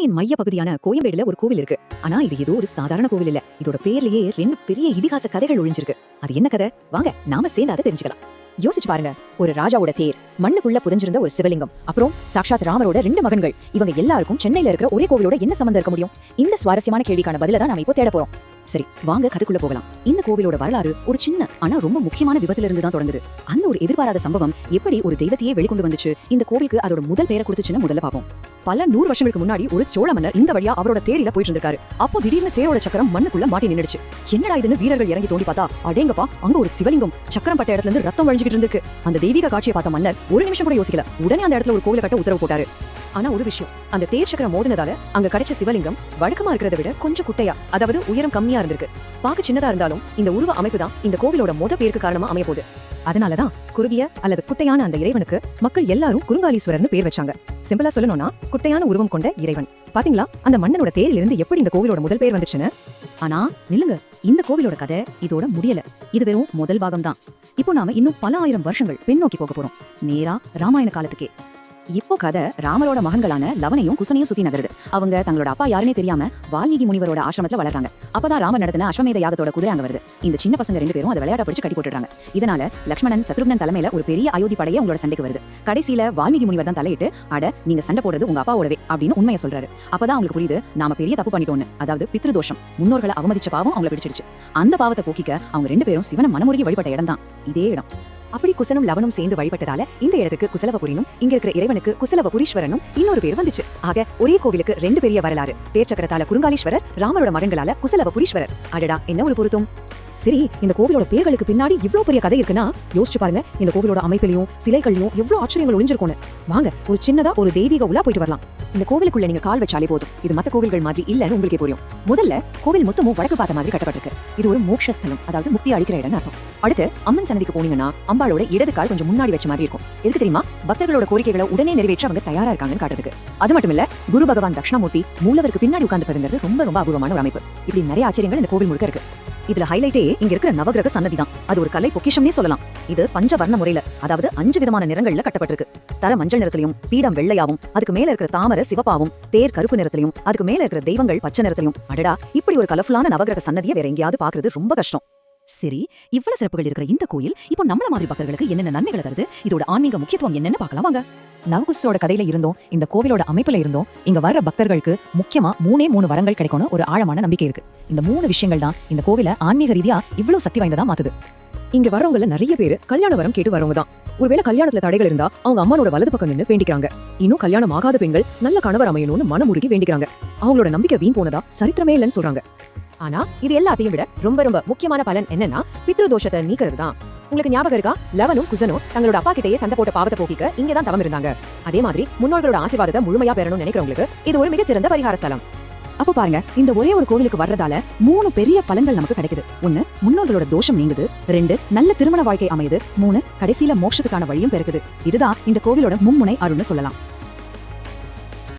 சென்னையின் மைய பகுதியான கோயம்பேடுல ஒரு கோவில் இருக்கு. ஆனா இது ஏதோ ஒரு சாதாரண கோவில் இல்ல. இதோட பேர்லயே ரெண்டு பெரிய இதிகாச கதைகள் ஒழிஞ்சிருக்கு. அது என்ன கதை? வாங்க நாம சேர்ந்து அதை தெரிஞ்சுக்கலாம். யோசிச்சு பாருங்க. ஒரு ராஜாவோட தேர் மண்ணுக்குள்ள புதைஞ்சிருந்த ஒரு சிவலிங்கம் அப்புறம் சாக்ஷாத் ராமரோட ரெண்டு மகன்கள். இவங்க எல்லாருக்கும் சென்னையில இருக்கிற ஒரே கோவிலோட என்ன சம்பந்தம் இருக்க முடியும்? இந்த சுவாரஸ்யமான கேள்விக்கான பதில தான் நாம இப்போ தேட போறோம். சரி வாங்க கதைக்குள்ள போகலாம். இந்த கோவிலோட வரலாறு ஒரு சின்ன ஆனா ரொம்ப முக்கியமான விபத்துல இருந்து தான் தொடங்குது. அந்த ஒரு எதிர்பாராத சம்பவம் எப்படி ஒரு தெய்வத்தையே வெளிக்கொண்டு வந்துச்சு? இந்த கோவிலுக்கு அதோட முதல் பெயரை கொடுத்துச்சுன்னு முதல்ல பார்ப்போம். பல நூறு வருஷங்களுக்கு முன்னாடி ஒரு சோழ மன்னர் இந்த வழியா அவரோட தேரில போயிட்டு இருந்திருக்காரு அப்போ திடீர்னு தேரோட சக்கரம் மண்ணுக்குள்ள மாட்டி நின்னுடுச்சு. என்னடா இதுன்னு வீரர்கள் இறங்கி தோண்டி பார்த்தா அடேங்கப்பா அங்க ஒரு சிவலிங்கம் சக்கரம் பட்ட இடத்துல இருந்து ரத்தம் வழிஞ்சிட்டு இருந்திருக்கு. அந்த தெய்வீக காட்சியை பார்த்த மன்னர் ஒரு நிமிஷம் கூட யோசிக்கல. உடனே அந்த இடத்துல ஒரு கோவில கட்ட உத்தரவு போட்டாரு. ஆனா ஒரு விஷயம் அந்த தேர் சக்கரம் மோதினதால அங்க கிடைச்ச சிவலிங்கம் வழக்கமா இருக்கிறத விட கொஞ்சம் குட்டையா அதாவது உயரம் கம்மியா இருந்திருக்கு. பார்க்க சின்னதா இருந்தாலும் இந்த உருவ அமைப்பு தான் இந்த கோவிலோட மொத பேருக்கு காரணமா அமைய போகுது. அதனாலதான் குறுகிய அல்லது குட்டையான அந்த இறைவனுக்கு மக்கள் எல்லாரும் குறுங்காலீஸ்வரர்னு பேர் வச்சாங்க. சிம்பிளா சொல்லணும்னா குட்டையான உருவம் கொண்ட இறைவன். பாத்தீங்களா? அந்த மன்னனோட தேரில் இருந்து எப்படி இந்த கோவிலோட முதல் பேர் வந்துச்சுன்னு? ஆனா நில்லுங்க இந்த கோவிலோட கதை இதோட முடியல. இது வெறும் முதல் பாகம் தான் இப்போ நாம இன்னும் பல ஆயிரம் வருஷங்கள் பின்னோக்கி போக போறோம். நேரா ராமாயண காலத்துக்கே. இப்போ கதை ராமரோட மகன்களான லவனையும் குசனையும் சுத்தி நகருது. அவங்க தங்களோட அப்பா யாருனே தெரியாம வால்மீகி முனிவரோட ஆசிரமத்துல வளர்றாங்க. அப்பதான் ராமர் நடத்தின அஸ்வமேத யாகத்தோட குதிரை அங்க வருது. இந்த சின்ன பசங்க ரெண்டு பேரும் அதை விளையாட பிடிச்சு கட்டி போட்டுறாங்க இதனால லக்ஷ்மணன் சத்ருக்னன் தலைமையில ஒரு பெரிய அயோத்தி படையே உங்களோட சண்டைக்கு வருது. கடைசியில வால்மீகி முனிவர் தான் தலையிட்டு அட நீங்க சண்டை போடுறது உங்க அப்பாவோடவே அப்படின்னு உண்மையை சொல்றாரு. அப்பதான் அவங்களுக்கு புரியுது நாம பெரிய தப்பு பண்ணிட்டோம்னு. அதாவது பித்ருதோஷம். முன்னோர்களை அவமதிச்ச பாவம் அவங்கள பிடிச்சிருச்சு அந்த பாவத்தை போக்கிக்க அவங்க ரெண்டு பேரும் சிவனை மனமுருகி வழிபட்ட இடம் தான் இதே இடம். அப்படி குசனும் லவனும் சேர்ந்து வழிபட்டதால இந்த இடத்துக்கு குசலவபுரினும் இங்க இருக்கிற இறைவனுக்கு குசலவபுரீஸ்வரனும் இன்னொரு பேர் வந்துச்சு. ஆக ஒரே கோவிலுக்கு ரெண்டு பெரிய வரலாறு. பேர்ச்சக்கரத்தால குறுங்காலீஸ்வரர் ராமரோட மகன்களால குசலவபுரீஸ்வரர். அடடா என்ன ஒரு பொருத்தம். சரி இந்த கோவிலோட பேர்களுக்கு பின்னாடி இவ்ளோ பெரிய கதை இருக்குன்னா யோசிச்சு பாருங்க இந்த கோவிலோட அமைப்பிலையும் சிலைகள்லயும் எவ்வளவு ஆச்சரியங்கள் ஒளிஞ்சிருக்கும்னு. வாங்க ஒரு சின்னதா ஒரு தெய்வீக உலா போயிட்டு வரலாம். இந்த கோவிலுக்குள்ள நீங்க கால் வச்சாலே போதும். இது மத்த கோவில்கள் மாதிரி இல்லன்னு உங்களுக்கே புரியும். முதல்ல கோவில் மொத்தமும் வடக்கு பார்த்த மாதிரி கட்டப்பட்டிருக்கு. இது ஒரு மோட்சஸ்தலம் அதாவது முக்தி அளிக்கிற இடம் அர்த்தம். அடுத்து அம்மன் சன்னதிக்கு போனீங்கன்னா அம்பாளோட இடது கால் கொஞ்சம் முன்னாடி வச்ச மாதிரி இருக்கும். எதுக்கு தெரியுமா? பக்தர்களோட கோரிக்கைகளை உடனே நிறைவேற்ற அவங்க தயாரா இருக்காங்கன்னு காட்டுறதுக்கு. அது மட்டும் இல்ல குரு பகவான் தட்சிணாமூர்த்தி மூலவருக்கு பின்னாடி உட்கார்ந்துருக்கிறது ரொம்ப ரொம்ப அபூர்வமான ஒரு அமைப்பு. இப்படி நிறைய ஆச்சரியங்கள் இந்த கோவில் முழுக்க இருக்கு. இதுல ஹைலைட்டே இங்க இருக்கிற நவகிரக சன்னதி தான் அது ஒரு கலை பொக்கிஷம்னே சொல்லலாம். இது பஞ்சவர்ண முறையில அதாவது அஞ்சு விதமான நிறங்கள்ல கட்டப்பட்டிருக்கு. தர மஞ்சள் நிறத்திலையும் பீடம் வெள்ளையாவும் அதுக்கு மேல இருக்கிற தாமரை சிவப்பாவும் தேர் கருப்பு நிறத்திலையும் அதுக்கு மேல இருக்கிற தெய்வங்கள் பச்சை நிறத்திலையும். அடடா இப்படி ஒரு கலர்ஃபுல்லான நவகிரக சன்னதியை வேற எங்கேயாவது பாக்குறது ரொம்ப கஷ்டம். சரி இவ்வளவு சிறப்புகள் இருக்கிற இந்த கோயில் இப்போ நம்மள மாதிரி பக்தர்களுக்கு என்னென்ன நன்மைகள் தருது? இதோட ஆன்மீக முக்கியத்துவம் என்னன்னு பார்க்கலாம் வாங்க. நவகுசோட கதையில இருந்தோம் இந்த கோவிலோட அமைப்புல இருந்தோம் இங்க வர்ற பக்தர்களுக்கு முக்கியமா மூணே மூணு வரங்கள் கிடைக்கும்னு ஒரு ஆழமான நம்பிக்கை இருக்கு. இந்த மூணு விஷயங்கள் தான் இந்த கோவில ஆன்மீக ரீதியா இவ்வளவு சக்தி வாய்ந்ததா மாத்துது. இங்க வரவங்கள நிறைய பேர் கல்யாண வரம் கேட்டு வரவங்க தான். ஒருவேளை கல்யாணத்துல தடைகள் இருந்தா அவங்க அம்மானோட வலது பக்கம் நின்னு வேண்டிக்கிறாங்க. இன்னும் கல்யாணம் ஆகாத பெண்கள் நல்ல கணவர் அமையணும்னு மனமுருகி வேண்டிக்கிறாங்க. அவங்களோட நம்பிக்கை வீண் போனதா சரித்திரமே இல்லைன்னு சொல்றாங்க. ஆனா இது எல்லாத்தையும் விட ரொம்ப ரொம்ப முக்கியமான பலன் என்னன்னா பித்ரு தோஷத்தை நீக்கிறது தான். உங்களுக்கு ஞாபகம் இருக்கா? லவனும் குசனும் தங்களோட அப்பா கிட்டேயே சண்டை போட்ட பாவத்தை போக்கிக்க இங்கதான் தவம் இருந்தாங்க. அதே மாதிரி முன்னோர்களோட ஆசீர்வாதத்தை முழுமையா பெறணும்னு நினைக்கிறவங்களுக்கு இது ஒரு மிகச்சிறந்த பரிகார ஸ்தலம். அப்போ பாருங்க இந்த ஒரே ஒரு கோவிலுக்கு வர்றதால மூணு பெரிய பலன்கள் நமக்கு கிடைக்குது. ஒன்னு முன்னோர்களோட தோஷம் நீங்குது. ரெண்டு நல்ல திருமண வாழ்க்கை அமையுது. மூணு கடைசியில மோட்சத்துக்கான வழியும் பிறக்குது இதுதான் இந்த கோவிலோட மும்முனை அருள்னு சொல்லலாம்.